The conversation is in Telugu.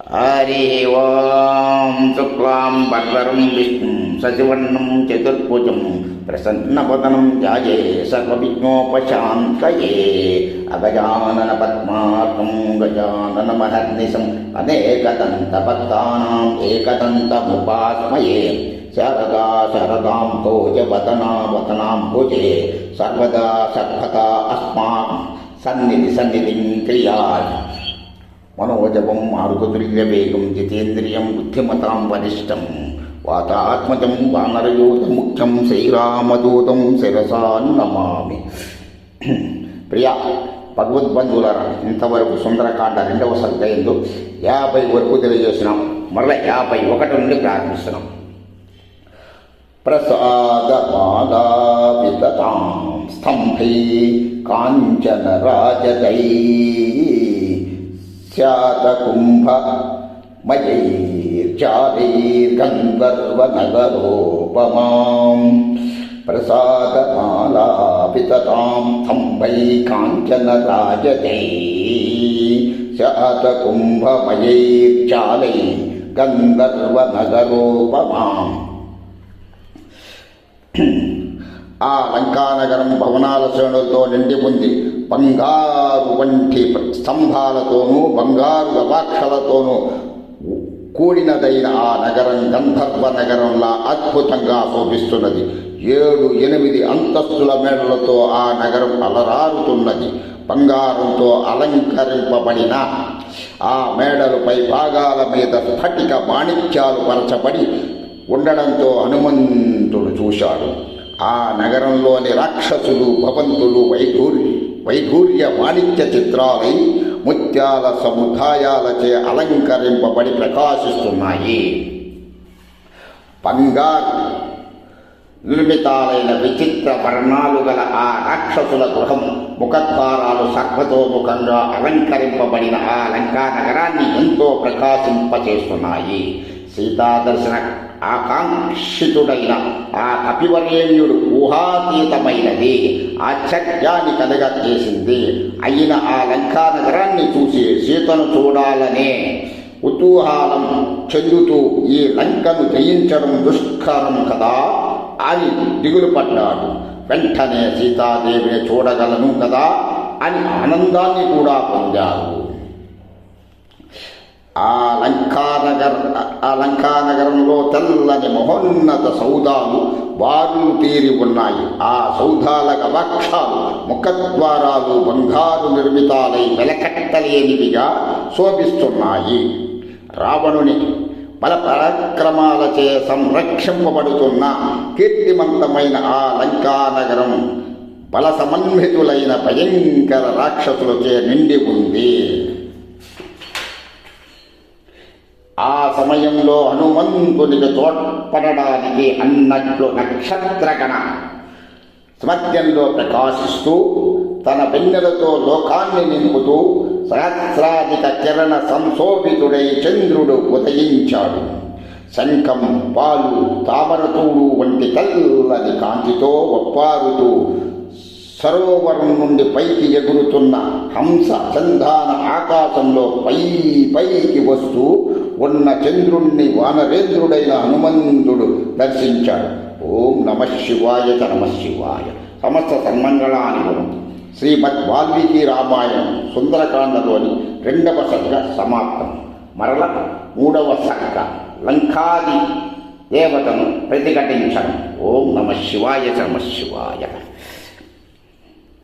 హరి ఓం శుక్లాం భద్రం విష్ణు సచివర్ణం చతుర్భుజం ప్రసన్నపదనం జాయే సర్వవిఘ్నోపశాంతయే అగజానన పద్మాకం గజానన మహర్నిశం అనేకదంతభక్తానాం ఏకదంతముపాస్మయే శారదా శరదాం భోజవదనా వదనాం భుజే సర్వదా సర్వదా అస్మాకం సన్నిధి సన్నిధిం క్రియాయ మనోజవం మారుకుతుల్యవేగం జితేంద్రియం బుద్ధిమతాం వరిష్టం. వాతాత్మజం వానరయూతముఖ్యం శ్రీరామదూతం శిరసా నమామి. ప్రియ భగవద్బంధువులారా ఇంతవరకు సుందరకాండ రెండవ సర్గయందు యాభై వరకు తెలియజేసినాం. మరల యాభై ఒకటి నుండి ప్రారంభిస్తున్నాం. ప్రసాదమాలాపితాం స్తంభై కాంచన రాజదై శాతకుంభ మయైర్చారైర్గంధర్వనగరోపమాం ప్రసాదమాలాపితాం స్తంభై కాంచన రాజదై శాతకుంభమయైర్చాలై గంధర్వనగరోపమాం ఆ లంకానగరం భవనాల శ్రేణులతో నిండి ఉంది బంగారు వంటి స్తంభాలతోనూ బంగారు గవాక్షలతోనూ కూడినదైన ఆ నగరం గంధర్వ నగరంలా అద్భుతంగా శోభిస్తున్నది. ఏడు ఎనిమిది అంతస్తుల మేడలతో ఆ నగరం అలరారుతున్నది. బంగారంతో అలంకరింపబడిన ఆ మేడలపై భాగాల మీద స్ఫటిక మాణిక్యాలు పరచబడి ఉండడంతో హనుమంతుడు చూశాడు. ఆ నగరంలోని రాక్షసులు భవంతులు వైఢూర్య వైఢూర్య వాణిజ్య చిత్రాలై ముత్యాల సముదాయాలచే అలంకరింపబడి ప్రకాశిస్తున్నాయి. బంగారు నిర్మితాలైన విచిత్ర వర్ణాలు గల ఆ రాక్షసుల గృహం ముఖద్వారాలు సర్వతోముఖంగా అలంకరింపబడిన ఆ లంకా నగరాన్ని ఎంతో ప్రకాశింపచేస్తున్నాయి. సీతాదర్శన ఆకాంక్షితుడైన ఆ కపివర్యేణ్యుడు ఊహాతీతమైనది ఆశ్చర్యాన్ని కలగజేసింది అయిన ఆ లంకా నగరాన్ని చూసి సీతను చూడాలనే కుతూహాలం చెందుతూ ఈ లంకను జయించడం దుష్కరం కదా అని దిగులు పడ్డాడు. వెంటనే సీతాదేవిని చూడగలను కదా అని ఆనందాన్ని కూడా పొందారు ఆ లంకా ఆ లంకానగరంలో తెల్లని మహోన్నత సౌధాలు బారులు తీరి ఉన్నాయి. ఆ సౌధాల గవక్షాలు ముఖద్వారాలు బంగారు నిర్మితాలై వెలకట్టలేనివిగా శోభిస్తున్నాయి. రావణుని బల పరాక్రమాలచే సంరక్షింపబడుతున్న కీర్తిమంతమైన ఆ లంకానగరం బల సమన్వితులైన భయంకర రాక్షసులచే నిండి ఉంది. ఆ సమయంలో హనుమంతునికి తోడ్పడడానికి అన్నట్లు నక్షత్రగణ సమత్యంలో ప్రకాశిస్తూ తన వెన్నెలతో లోకాన్ని నింపుతూ సహస్రాధిక కిరణ సంశోభితుడై చంద్రుడు ఉదయించాడు. శంఖం పాలు తామరతూడు వంటి తెల్లని కాంతితో ఒప్పారుతూ సరోవరం నుండి పైకి ఎగురుతున్న హంస చందాన ఆకాశంలో పై పైకి వస్తూ ఉన్న చంద్రుణ్ణి వానరేంద్రుడైన హనుమంతుడు దర్శించాడు. ఓం నమ శివాయ చ నమ శివాయ. సమస్త సన్మంగళాని శ్రీమద్ వాల్మీకి రామాయణం సుందరకాండలోని రెండవ సర్గ సమాప్తం. మరల మూడవ సర్గ లంకాది దేవతను ప్రతిఘటించడం ఓం నమ శివాయ చ నమ శివాయ.